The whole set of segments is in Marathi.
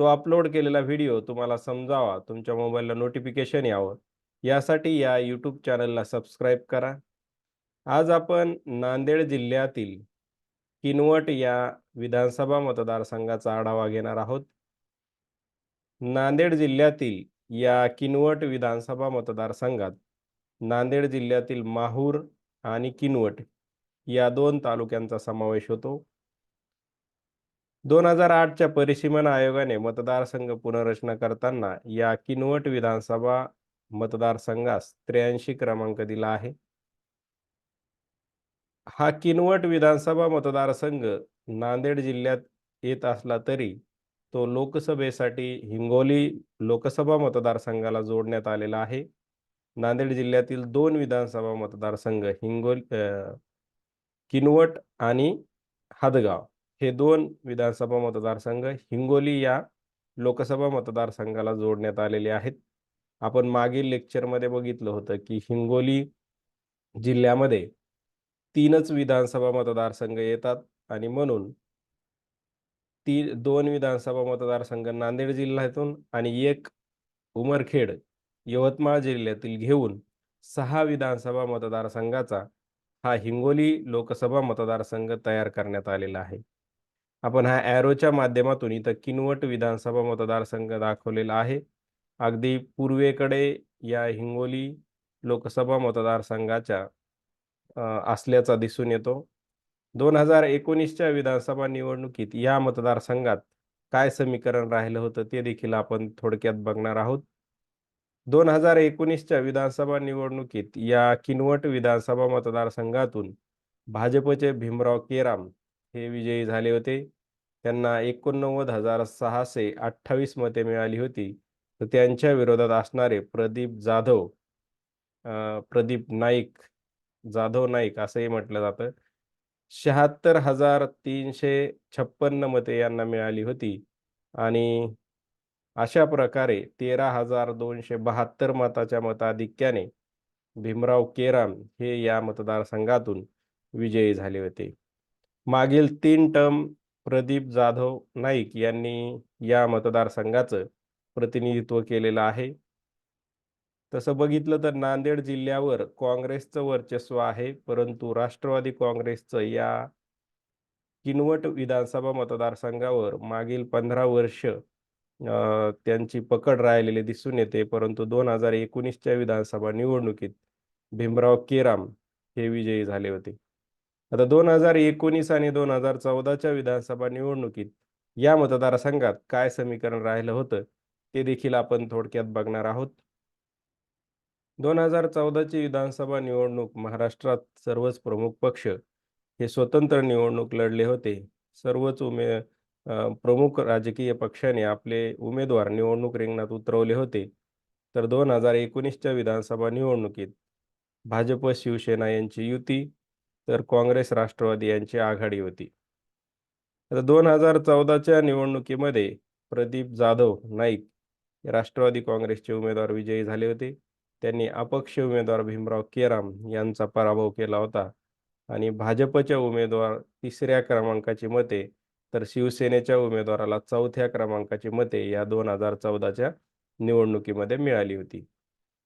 तो अपलोड केलेला व्हिडिओ तुम्हाला समजावा. तुमच्या मोबाईलला नोटिफिकेशन यावं. यासाठी या यूट्यूब चॅनलला सबस्क्राईब करा. आज आपण नांदेड जिल्ह्यातील किनवट या विधानसभा मतदारसंघाचा आढावा घेणार आहोत. नांदेड जिल्ह्यातील या किनवट विधानसभा मतदारसंघात नांदेड जिल्ह्यातील माहूर आणि किनवट या दोन तालुक्यांचा समावेश होतो. दोन हजार आठच्या परिसीमन आयोगाने मतदारसंघ पुनर्रचना करताना या किनवट विधानसभा मतदारसंघास त्र्याऐंशी क्रमांक दिला आहे. हा किनवट विधानसभा मतदारसंघ नांदेड जिल्ह्यात येत असला तरी तो लोकसभेसाठी हिंगोली लोकसभा मतदारसंघाला जोडण्यात आलेला आहे. नांदेड जिल्ह्यातील दोन विधानसभा मतदारसंघ हिंगोली किनवट आणि हदगाव. हे दोन विधानसभा मतदारसंघ हिंगोली या लोकसभा मतदारसंघाला जोडण्यात आलेले आहेत. आपण मागील लेक्चरमध्ये बघितलं होतं की हिंगोली जिल्ह्यामध्ये तीनच विधानसभा मतदारसंघ येतात आणि म्हणून ती दोन विधानसभा मतदारसंघ नांदेड जिल्ह्यातून आणि एक उमरखेड यवतमाळ जिल्ह्यातील घेऊन सहा विधानसभा मतदारसंघाचा हा हिंगोली लोकसभा मतदारसंघ तयार करण्यात आलेला आहे. आपण हा ॲरोच्या माध्यमातून इथं किनवट विधानसभा मतदारसंघ दाखवलेला आहे. अगदी पूर्वेकडे या हिंगोली लोकसभा मतदारसंघाच्या असल्याचा दिसून येतो. दोन हजार एकोणीसच्या विधानसभा निवडणुकीत या मतदारसंघात काय समीकरण राहिलं होतं ते देखील आपण थोडक्यात बघणार आहोत. दोन हजार एकोणीसच्या विधानसभा निवडणुकीत या किनवट विधानसभा मतदारसंघातून भाजपचे भीमराव केराम हे विजयी झाले होते. त्यांना एकोणनव्वद हजार सहाशे अठ्ठावीस मते मिळाली होती. तर त्यांच्या विरोधात असणारे प्रदीप जाधव प्रदीप नाईक जाधव नाईक असंही म्हटलं जातं. शहात्तर हजार तीनशे छप्पन्न मते यांना मिळाली होती. आणि अशा प्रकारे तेरा हजार दोनशे बहात्तर मताच्या मताधिक्याने भीमराव केराम हे या मतदारसंघातून विजयी झाले होते. मागील तीन टर्म प्रदीप जाधव नाईक यांनी या मतदारसंघाचं प्रतिनिधित्व केलेलं आहे. तसं बघितलं तर नांदेड जिल्ह्यावर काँग्रेसचं वर्चस्व आहे परंतु राष्ट्रवादी काँग्रेसचं या किनवट विधानसभा मतदारसंघावर मागील पंधरा वर्ष त्यांची पकड राहिलेली दिसून येते परंतु दोन हजार एकोणीसच्या विधानसभा निवडणुकीत भीमराव केराम हे विजयी झाले होते. आता दोन हजार एकोणीस आणि दोन हजार चौदाच्या विधानसभा निवडणुकीत या मतदारसंघात काय समीकरण राहिलं होतं ते देखील आपण थोडक्यात बघणार आहोत. दोन हजार चौदाची विधानसभा निवडणूक महाराष्ट्रात सर्वच प्रमुख पक्ष हे स्वतंत्र निवडणूक लढले होते. सर्वच उमे प्रमुख राजकीय पक्षाने आपले उमेदवार निवडणूक रिंगणात उतरवले होते. तर दोन हजार एकोणीसच्या विधानसभा निवडणुकीत भाजप शिवसेना यांची युती तर काँग्रेस राष्ट्रवादी यांची आघाडी होती. आता दोन हजार चौदाच्या निवडणुकीमध्ये प्रदीप जाधव नाईक राष्ट्रवादी काँग्रेसचे उमेदवार विजयी झाले होते. त्यांनी अपक्ष उमेदवार भीमराव केराम यांचा पराभव केला होता. आणि भाजपच्या उमेदवार तिसऱ्या क्रमांकाची मते तर शिवसेनेच्या उमेदवाराला चौथ्या क्रमांकाची मते या दोन हजार चौदाच्या निवडणुकीमध्ये मिळाली होती.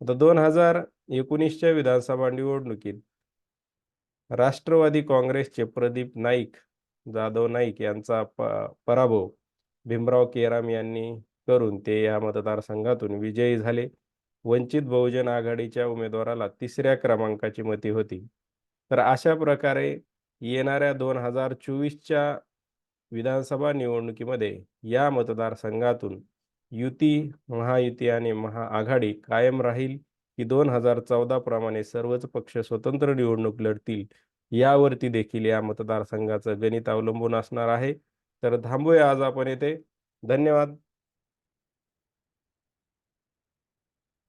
आता दोन हजार एकोणीसच्या विधानसभा निवडणुकीत राष्ट्रवादी काँग्रेसचे प्रदीप नाईक जाधव नाईक यांचा प पराभव भीमराव केराम यांनी करून ते या मतदारसंघातून विजयी झाले. वंचित बहुजन आघाडीच्या उमेदवाराला तिसऱ्या क्रमांकाची मती होती. तर अशा प्रकारे येणाऱ्या दोन हजार चोवीसच्या विधानसभा निवडणुकीमध्ये या मतदारसंघातून युती महायुती आणि महाआघाडी कायम राहील. की दोन हजार चौदा प्रमाणे सर्वच पक्ष स्वतंत्र निवडणूक लढतील यावरती देखील या मतदारसंघाचं गणित अवलंबून असणार आहे. तर थांबूया आज आपण येथे धन्यवाद.